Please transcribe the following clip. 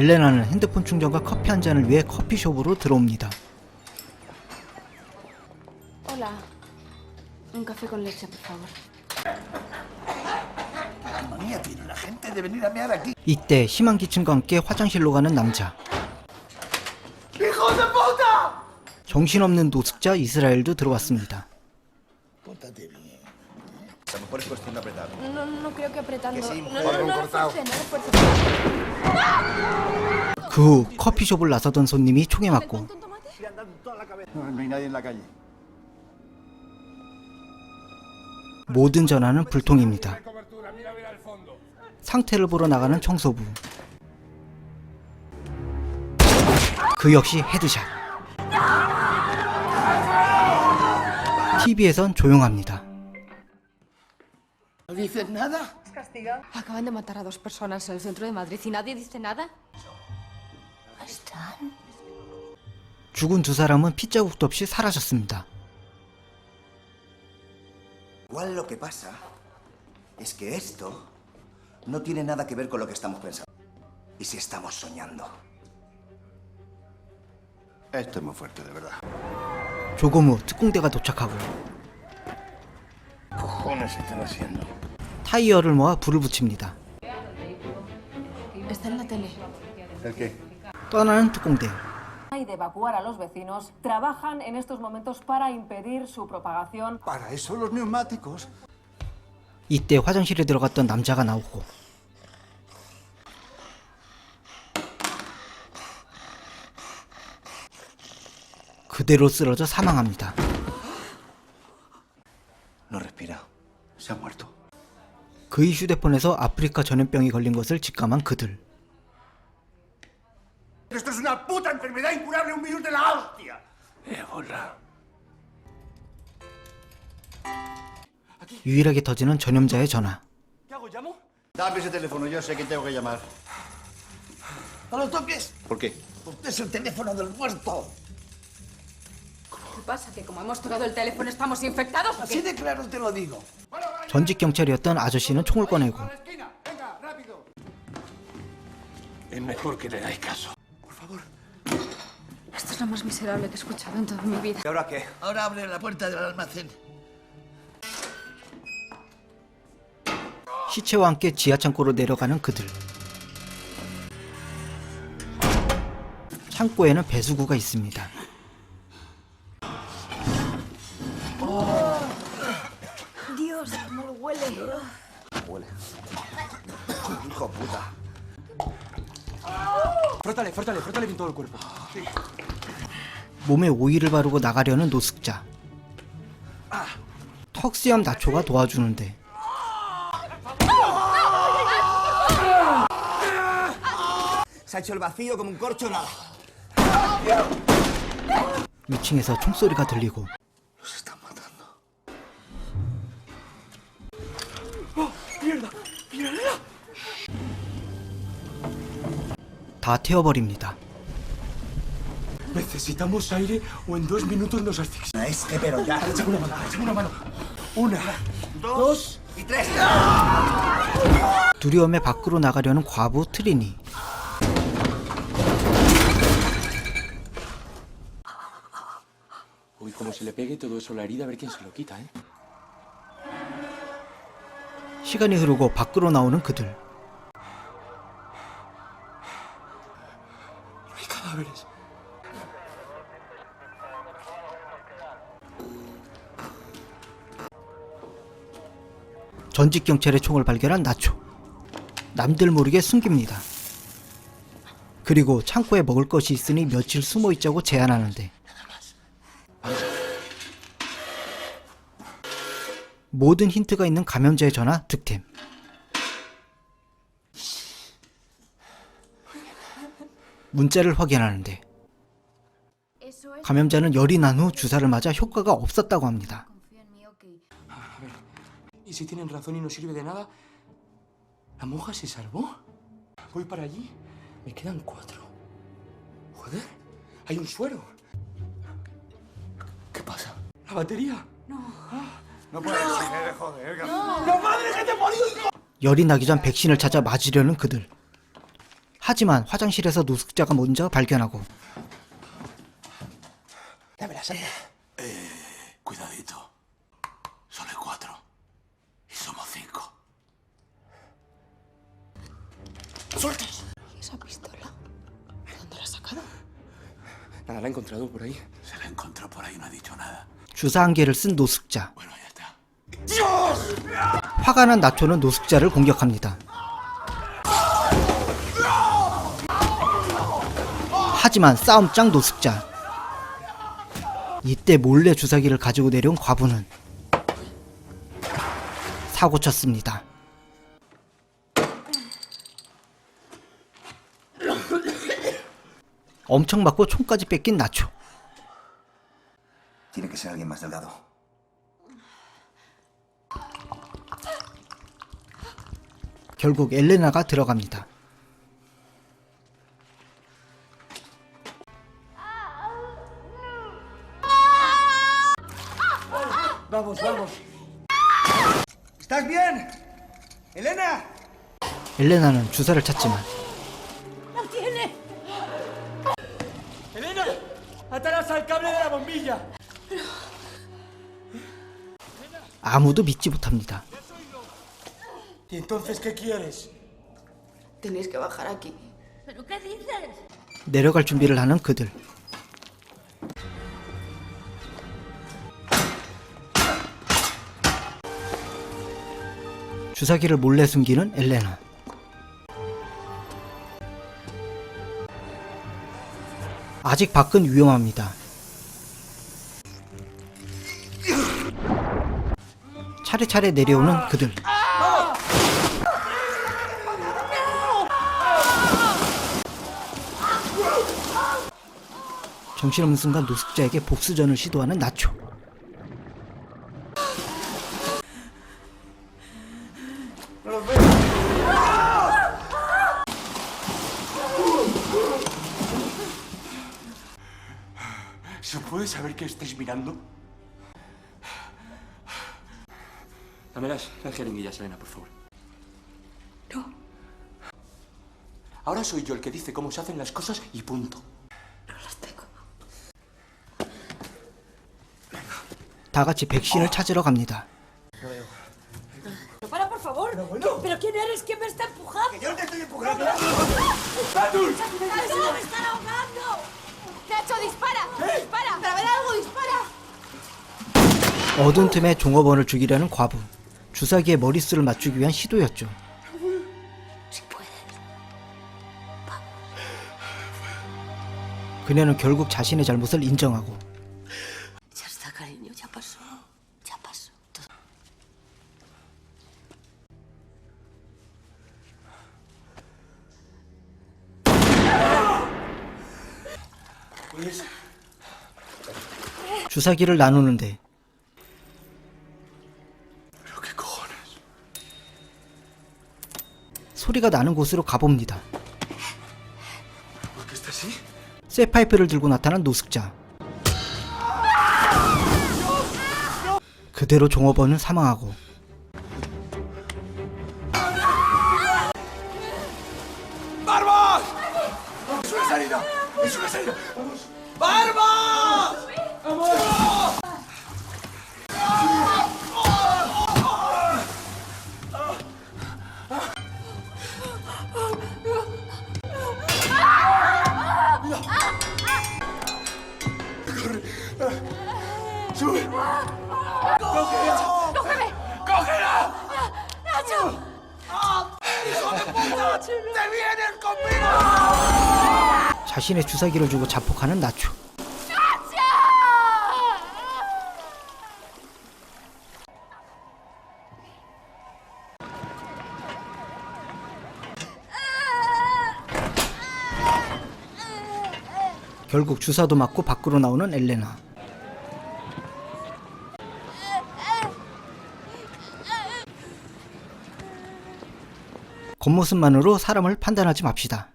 엘레나는 핸드폰 충전과 커피 한 잔을 위해 커피숍으로 들어옵니다. Hola. Un café con leche, por favor. manía tiene la gente de venir a mear aquí. 이때 희망기층과 함께 화장실로 ga는 남자. ¡Hijos de puta! 정신없는 노숙자 이스라엘도 들어왔습니다. Pórtate bien. A lo mejor es cuestión de apretar. No, no creo que apretando. Que sí, no, no, no, no, cortado. fuerce, no lo fuerce. 그후 커피숍을 나서던 손님이 총에 맞고. No, no hay nadie en la calle. 모든 전화는 불통입니다. 상태를 보러 나가는 청소부. 그 역시 헤드샷. TV에선 조용합니다. ¿No dices nada? Acaban de matar a dos personas en el centro de Madrid y nadie dice nada. 죽은 두 사람은 핏자국도 없이 사라졌습니다. Igual lo que pasa es que esto no tiene nada que ver con lo que estamos pensando. ¿Y si estamos soñando? Esto es muy fuerte, de verdad. 조금 후 특공대가 도착하고 cojones están haciendo? 타이어를 모아 불을 붙입니다. 떠나는 특공대. y de evacuar a los vecinos trabajan en estos momentos para impedir su propagación. Para eso los neumáticos. 이때 화장실에 들어갔던 남자가 나오고 그대로 쓰러져 사망합니다. No respira. Se ha muerto. 그의 휴대폰에서 아프리카 전염병이 걸린 것을 직감한 그들. Esto es una puta enfermedad incurable, un virus de la hostia. Ébola. 유일하게 터지는 전염자의 전화. Dame ese teléfono, yo sé que tengo que llamar. No lo toques. ¿Por qué? Porque es el teléfono del muerto. ¿Qué pasa? ¿Que como hemos tocado el teléfono estamos infectados? o qué? Así de claro te lo digo. 전직 경찰이었던 아저씨는 총을 꺼내고 Es mejor que le dais caso. Esto es lo más miserable que he escuchado en toda mi vida. ¿Y ahora qué? Ahora abre la puerta del almacén. 시체와 함께 지하 창고로 내려가는 그들. 창고에는 배수구가 있습니다. Dios, cómo huele. Huele. Hijo puta. Frótale, frótale, frótale bien todo el cuerpo. 몸에 오일을 바르고 나가려는 노숙자. 턱수염 나초가 도와주는데. 위층에서 총소리가 들리고 다 태워버립니다. Necesitamos aire o en dos minutos nos asfixiamos. Este, pero ya. Échame una mano, échame una mano. Una, dos. Y tres. 두려움에 밖으로 나가려는 과부 트리니. Uy, como se le pegue todo eso a la herida, a ver quién se lo quita, ¿eh? 시간이 흐르고 밖으로 나오는 그들. 전직 경찰의 총을 발견한 나초. 남들 모르게 숨깁니다. 그리고 창고에 먹을 것이 있으니 며칠 숨어 있자고 제안하는데 모든 힌트가 있는 감염자의 전화 득템. 문자를 확인하는데. 감염자는 열이 난 후 주사를 맞아 효과가 없었다고 합니다. 열이 나기 전 백신을 찾아 맞으려는 그들. 하지만 화장실에서 노숙자가 먼저 발견하고. 주사 한 개를 쓴 노숙자. 화가 난 나초는 노숙자를 공격합니다. 하지만 싸움 짱 노숙자. 이때 몰래 주사기를 가지고 내려온 과부는 사고 쳤습니다. 엄청 맞고 총까지 뺏긴 나초. Tiene que ser alguien más delgado. 결국 엘레나가 들어갑니다. 엘레나는 주사를 찾지만. 아무도 믿지 못합니다. ¿Y entonces qué quieres? Tenéis que bajar aquí. 내려갈 준비를 하는 그들. 주사기를 몰래 숨기는 엘레나. 아직 밖은 위험합니다. 차례차례 내려오는 그들. 정신없는 순간 노숙자에게 복수전을 시도하는 나초. ¿Se puede saber qué estáis mirando? Dame las, las jeringuillas, Elena, por favor. No. Ahora soy yo el que dice cómo se hacen las cosas y punto. 다 같이 백신을 찾으러 갑니다. Para, por favor. ¿Pero quién eres? ¿Quién me está empujando? ¡Yo no te estoy empujando! ¡No, me están ahogando! ¡Nacho, dispara! ¡Dispara! ¡Para ver algo, dispara! 어두운 틈에 종업원을 죽이려는 과부. 주사기에 머릿수를 맞추기 위한 시도였죠. 그녀는 결국 자신의 잘못을 인정하고 주사기를 나누는데. 소리가 나는 곳으로 가봅니다. ¿por qué está así? 쇠파이프를 들고 나타난 노숙자. 그대로 종업원은 사망하고 ¡Barbas! ¡Es una salida! ¡Es una salida! ¡Vamos! ¡Barbas! 자신의 주사기를 주고 자폭하는 나초. 결국 주사도 맞고 밖으로 나오는 엘레나. 겉모습만으로 사람을 판단하지 맙시다.